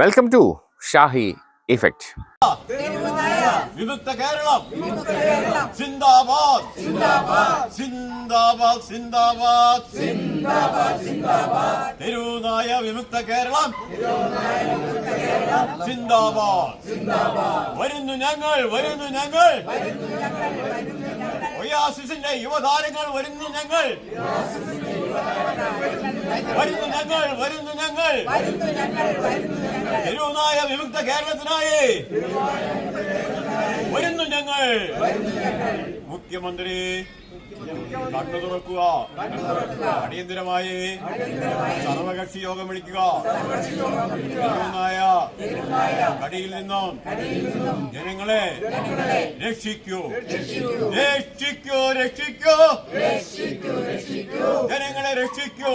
Welcome to Shahi effect വിമുക്ത കേരളം. സിന്ദാബാദ് സിന്ദാബാദ് സിന്ദാബാദ് തിരുനായ വിമുക്ത കേരളം. സിന്ദാബാദ് വരുന്നു ഞങ്ങൾ വരുന്നു ഞങ്ങൾ. ഒയാസിന്റെ യുവതാരങ്ങൾ വരുന്നു ഞങ്ങൾ. ഞങ്ങൾ. വരുന്നു ഞങ്ങൾ തെരുവുനായ വിമുക്ത കേരളത്തിനായി വരുന്നു ഞങ്ങൾ. മുഖ്യമന്ത്രി കണ്ണു തുറക്കുക. അടിയന്തിരമായി സർവകക്ഷി യോഗം വിളിക്കുക. കടിയിൽ നിന്നും ജനങ്ങളെ രക്ഷിക്കൂ. രക്ഷിക്കൂ. രക്ഷിക്കൂ ജനങ്ങളെ രക്ഷിക്കൂ.